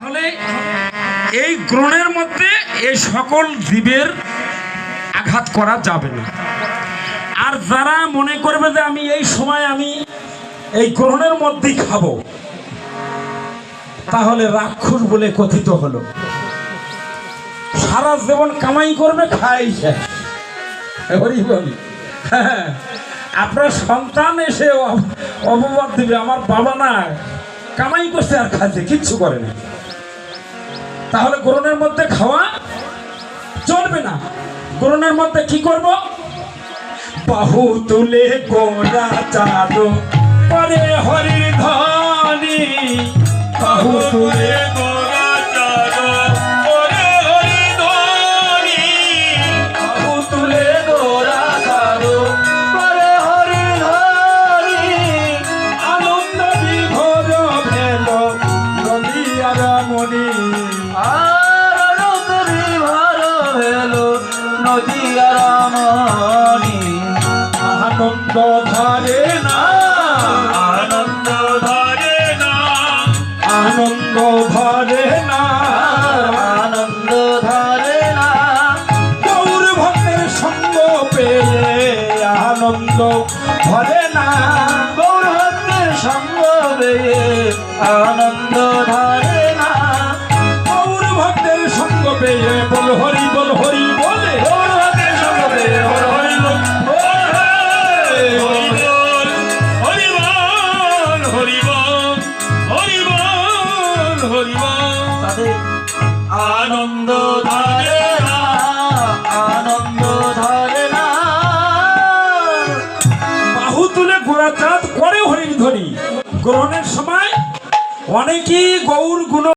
তাহলে এই গ্রহণের মধ্যে এই সকল জীবের আঘাত করা যাবে না। আর যারা মনে করবে যে আমি এই সময় আমি এই গ্রহণের মধ্যেই খাব, তাহলে রাক্ষস বলে কথিত হলো, সারা জীবন কামাই করবে, খাই হ্যাঁ আপনার সন্তান এসে অপবাদ দিবে, আমার বাবা না, কামাই করছে আর খাচ্ছে, কিচ্ছু করে না। তাহলে গরনের মধ্যে খাওয়া চলবে না। গরনের মধ্যে কি করব? বাহু তুলে গোড়া চাঁদ পরে হরি আর নদী মনি আনন্দ ধরে না, আনন্দ ধরে না, আনন্দ ধরে না, আনন্দ ধরে না। গৌর ভক্তের সঙ্গ পেয়ে আনন্দ ধরে না। গৌরভক্তের সঙ্গ পেয়ে আনন্দ ধরে আনন্দ ধরে আনন্দ ধরে না। বাহু তুলে গোড়া চাঁদ করে হরিণ ধরি গ্রহণের সময় অনেকেই গৌর গুণ